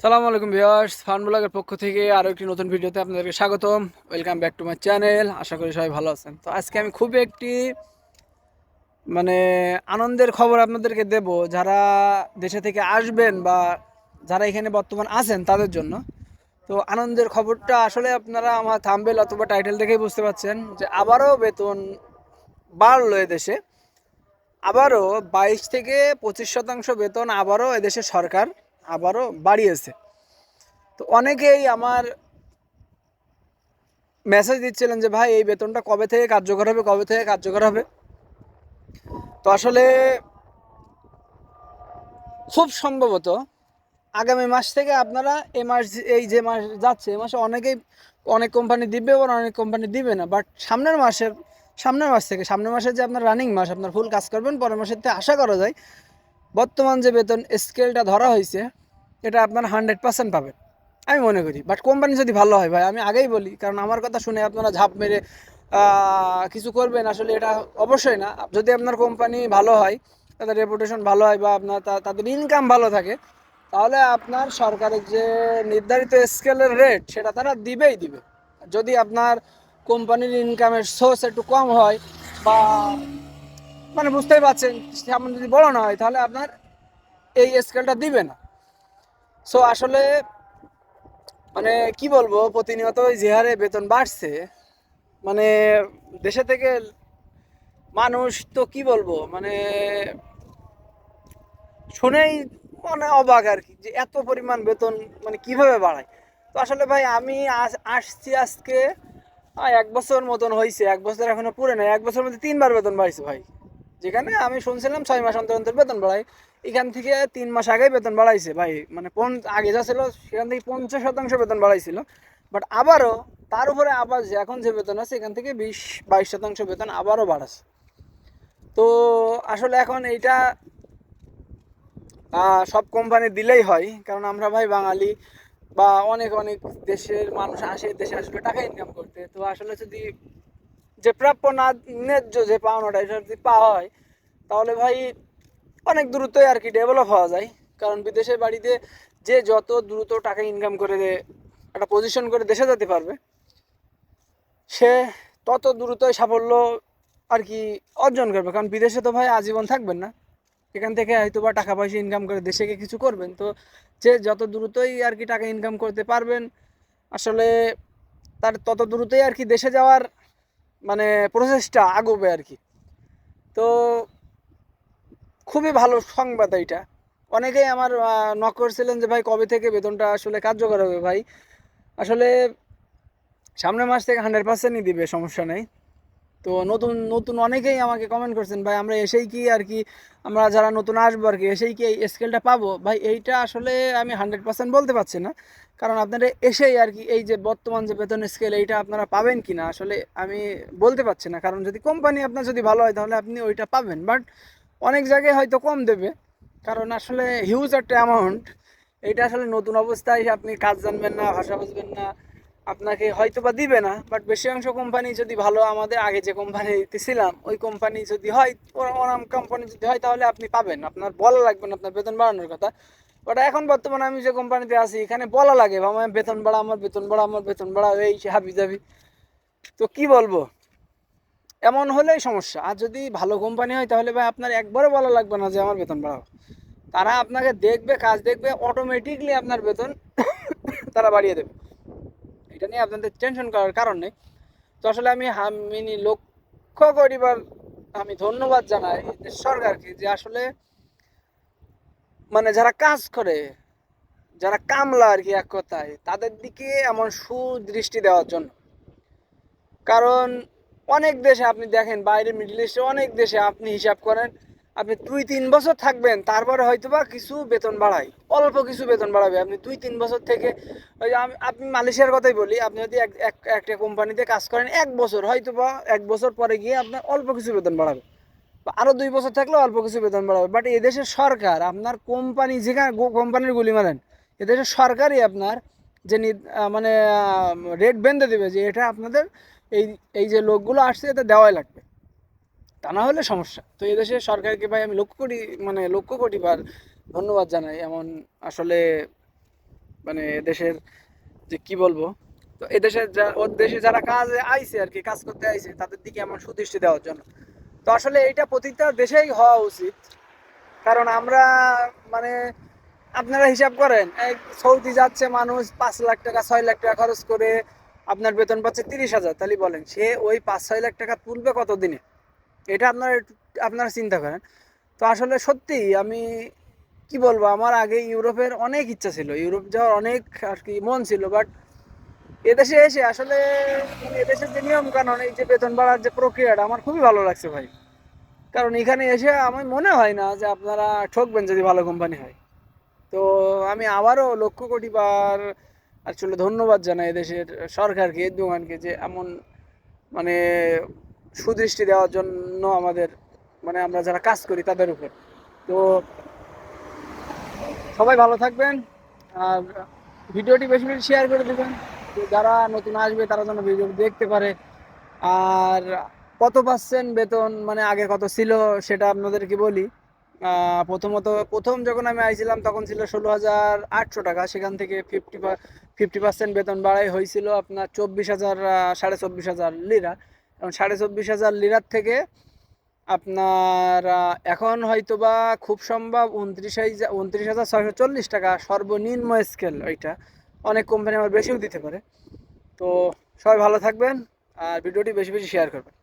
সালামু আলাইকুম viewers fun ব্লগের পক্ষ থেকে আরও একটি নতুন ভিডিওতে আপনাদেরকে স্বাগতম। Welcome back to my channel আশা করি সবাই ভালো আছেন। তো আজকে আমি খুব একটি মানে আনন্দের খবর আপনাদেরকে দেব। যারা দেশে থেকে আসবেন বা যারা এখানে বর্তমান আছেন তাদের জন্য। তো আনন্দের খবরটা আসলে আপনারা আমার থাম্বেল অথবা টাইটেল দেখেই বুঝতে পারছেন যে আবারও বেতন বাড়লো এদেশে। আবারও বাইশ থেকে পঁচিশ শতাংশ বেতন আবারও এদেশের সরকার আবারও বাড়িয়েছে। তো অনেকেই আমার মেসেজ দিচ্ছিলেন যে, ভাই, এই বেতনটা কবে থেকে কার্যকর হবে? কবে থেকে কার্যকর হবে? তো আসলে খুব সম্ভবত আগামী মাস থেকে আপনারা এ মাস, এই যে মাস যাচ্ছে এ মাসে অনেকেই, অনেক কোম্পানি দিবে আবার অনেক কোম্পানি দিবে না। বাট সামনের মাসের, সামনের মাস থেকে, সামনের মাসে যে আপনার রানিং মাস, আপনার ফুল কাজ করবেন, পরের মাসের থেকে আশা করা যায় বর্তমান যে বেতন স্কেলটা ধরা হয়েছে, এটা আপনার হান্ড্রেড পার্সেন্ট পাবেন। আমি মনে করি বাট কোম্পানি যদি ভালো হয় ভাই, আমি আগেই বলি, কারণ আমার কথা শুনে আপনারা ঝাঁপ মেরে কিছু করবেন, আসলে এটা অবশ্যই না। যদি আপনার কোম্পানি ভালো হয়, তাদের রেপুটেশন ভালো হয় বা আপনার তাদের ইনকাম ভালো থাকে, তাহলে আপনার সরকারের যে নির্ধারিত স্কেলের রেট সেটা তারা দিবেই দিবে। যদি আপনার কোম্পানির ইনকামের সোর্স একটু কম হয় বা মানে বুঝতেই পারছেন তেমন যদি বড় না হয়, তাহলে আপনার এই স্কেলটা দিবে না। সো আসলে মানে কি বলব, প্রতিনিয়ত যে হারে বেতন বাড়ছে মানে দেশে থেকে মানুষ তো কি বলব মানে শুনেই মানে অবাক আর কি, যে এত পরিমাণ বেতন মানে কীভাবে বাড়ায়। তো আসলে ভাই, আমি আস- আসছি আজকে এক বছর মতন হয়েছে এক বছর এখনও পুরে নাই, এক বছর মধ্যে তিনবার বেতন বাড়ছে ভাই। যেখানে আমি শুনছিলাম ছয় মাস অন্তর অন্তর বেতন বাড়ায়, এখান থেকে তিন মাস আগেই বেতন বাড়াইছে ভাই। মানে পন আগে যা ছিল, সেখান থেকে পঞ্চাশ শতাংশ বেতন বাড়াইছিল। বাট আবারও তার উপরে আবার যে এখন যে বেতন আছে, এখান থেকে বিশ, বাইশ শতাংশ বেতন আবারও বাড়াচ্ছে। তো আসলে এখন এইটা সব কোম্পানি দিলেই হয়। কারণ আমরা ভাই বাঙালি বা অনেক অনেক দেশের মানুষ আসে, দেশে আসলে টাকা ইনকাম করতে। তো আসলে যদি যে প্রাপ্য না, ন্যায্য যে পাওনাটা এটা যদি পাওয়া হয়, তাহলে ভাই অনেক দ্রুতই আর কি ডেভেলপ হওয়া যায়। কারণ বিদেশের বাড়িতে যে যত দ্রুত টাকা ইনকাম করে একটা পজিশন করে দেশে যেতে পারবে, সে তত দ্রুতই সাফল্য আর কি অর্জন করবে। কারণ বিদেশে তো ভাই আজীবন থাকবেন না। এখান থেকে হয়তো বা টাকা পয়সা ইনকাম করে দেশে গিয়ে কিছু করবেন। তো যে যত দ্রুতই আর কি টাকা ইনকাম করতে পারবেন, আসলে তার তত দ্রুতই আর কি দেশে যাওয়ার মানে প্রসেসটা আগবে আর কি তো খুবই ভালো সংবাদ এইটা। অনেকেই আমার নক করছিলেন যে, ভাই, কবে থেকে বেতনটা আসলে কার্যকর হবে ভাই? আসলে সামনের মাস থেকে হান্ড্রেড পার্সেন্টই দিবে, সমস্যা নেই। তো নতুন নতুন অনেকেই আমাকে কমেন্ট করছেন, ভাই, আমরা এসেই কি আর কি, আমরা যারা নতুন আসব আর কি, এসেই কি এই স্কেলটা পাবো? ভাই, এইটা আসলে আমি হান্ড্রেড পার্সেন্ট বলতে পারছি না। কারণ আপনারা এসেই আর কি এই যে বর্তমান যে বেতন স্কেল এইটা আপনারা পাবেন কি না, আসলে আমি বলতে পারছি না। কারণ যদি কোম্পানি আপনার যদি ভালো হয়, তাহলে আপনি ওইটা পাবেন। বাট অনেক জায়গায় হয়তো কম দেবে। কারণ আসলে হিউজ একটা অ্যামাউন্ট এইটা আসলে নতুন অবস্থায় আপনি কাজ জানবেন না, ভাষা বুঝবেন না আপনাকে হয়তো বা দিবে না বাট বেশি অংশ কোম্পানি যদি ভালো আমাদের আগে যে কোম্পানিতে ছিলাম ওই কোম্পানি যদি হয়, ওরা- ওরম কোম্পানি যদি হয়, তাহলে আপনি পাবেন। আপনার বলা লাগবে না, আপনার বেতন বাড়ানোর কথা। বাট এখন বর্তমানে আমি যে কোম্পানিতে আছি, এখানে বলা লাগে আমার বেতন বাড়া, আমার বেতন বাড়া, আমার বেতন বাড়া, এই হাবি যাবি তো কি বলব? এমন হলেই সমস্যা। আর যদি ভালো কোম্পানি হয়, তাহলে ভাই আপনার একবারও বলা লাগবে না যে আমার বেতন বাড়াও। তারা আপনাকে দেখবে, কাজ দেখবে অটোমেটিকলি আপনার বেতন তারা বাড়িয়ে দেবে। এটা নিয়ে আপনাদের টেনশন করার কারণ নেই। তো আসলে আমি আমি লক্ষ্য করিবার আমি ধন্যবাদ জানাই সরকারকে যে আসলে মানে যারা কাজ করে, যারা কামলা আর কি এক কথায়, তাদের দিকে এমন সুদৃষ্টি দেওয়ার জন্য। কারণ অনেক দেশে আপনি দেখেন বাইরে মিডল ইস্টে অনেক দেশে আপনি হিসাব করেন, আপনি দুই তিন বছর থাকবেন, তারপরে হয়তো বা কিছু বেতন বাড়ায়। অল্প কিছু বেতন বাড়াবে। আপনি দুই, তিন বছর থেকে ওই যে আমি, আপনি মালয়েশিয়ার কথাই বলি, আপনি যদি এক, এক- একটা কোম্পানিতে কাজ করেন, এক বছর হয়তো বা এক বছর পরে গিয়ে আপনার অল্প কিছু বেতন বাড়াবে। বা আরও দুই বছর থাকলেও অল্প কিছু বেতন বাড়াবে। বাট এদেশের সরকার, আপনার কোম্পানি যেখানে কোম্পানির গুলি মারেন এদেশের সরকারই আপনার যে মানে রেট বেঁধে দেবে যে এটা আপনাদের এই এই যে লোকগুলো আসছে এটা দেওয়াই লাগবে। তা না হলে সমস্যা। তো এদেশে সরকারকে ভাই আমি লক্ষ্য কোটি মানে লক্ষ্য কোটি বার ধন্যবাদ জানাই। এমন আসলে মানে দেশের যে কি বলব? তো এদেশের যা ওর দেশে যারা কাজে আইছে আর কি, কাজ করতে আইছে, তাদের দিকে এমন সুদৃষ্টি দেওয়ার জন্য। তো আসলে এইটা প্রতিটা দেশেই হওয়া উচিত। কারণ আমরা মানে আপনারা হিসাব করেন সৌদি যাচ্ছে মানুষ পাঁচ লাখ টাকা, ছয় লাখ টাকা খরচ করে আপনার বেতন পাচ্ছে তিরিশ হাজার। তাহলে বলেন, সে ওই পাঁচ, ছয় লাখ টাকা তুলবে কত দিনে এটা আপনারা আপনারা চিন্তা করেন। তো আসলে সত্যি আমি কি বলব, আমার আগে ইউরোপের অনেক ইচ্ছা ছিল। ইউরোপ যাওয়ার অনেক আর কি মন ছিল বাট এদেশে এসে আসলে মানে এদেশের যে নিয়ম কানুন এই যে বেতন বাড়ার যে প্রক্রিয়াটা, আমার খুবই ভালো লাগছে ভাই। কারণ এখানে এসে আমার মনে হয় না যে আপনারা ঠকবেন যদি ভালো কোম্পানি হয়। তো আমি আবারও লক্ষ কোটি বার আসলে ধন্যবাদ জানাই এদেশের সরকারকে এরদোগানকে যে এমন মানে সুদৃষ্টি দেওয়ার জন্য আমাদের মানে আমরা যারা কাজ করি তাদের উপর। তো সবাই ভালো থাকবেন। আর ভিডিওটি বেশি বেশি শেয়ার করে দেবেন। যারা নতুন আসবে, তারা যেন ভিডিও দেখতে পারে। আর কত পার্সেন্ট বেতন মানে আগে কত ছিল, সেটা আপনাদেরকে বলি। প্রথমত, প্রথম যখন আমি আইছিলাম, তখন ছিল ষোলো হাজার আটশো টাকা। সেখান থেকে ফিফটি ফিফটি পার্সেন্ট বেতন বাড়াই হয়েছিল আপনার চব্বিশ হাজার সাড়ে চব্বিশ হাজার লিরা এবং সাড়ে চব্বিশ হাজার লিরার থেকে আপনার এখন হয়তো বা খুব সম্ভব উনত্রিশ উনত্রিশ হাজার ছয়শো চল্লিশ টাকা সর্বনিম্ন স্কেল ওইটা। অনেক কোম্পানি আমার বেশিও দিতে পারে। তো সবাই ভালো থাকবেন আর ভিডিওটি বেশি বেশি শেয়ার করবেন।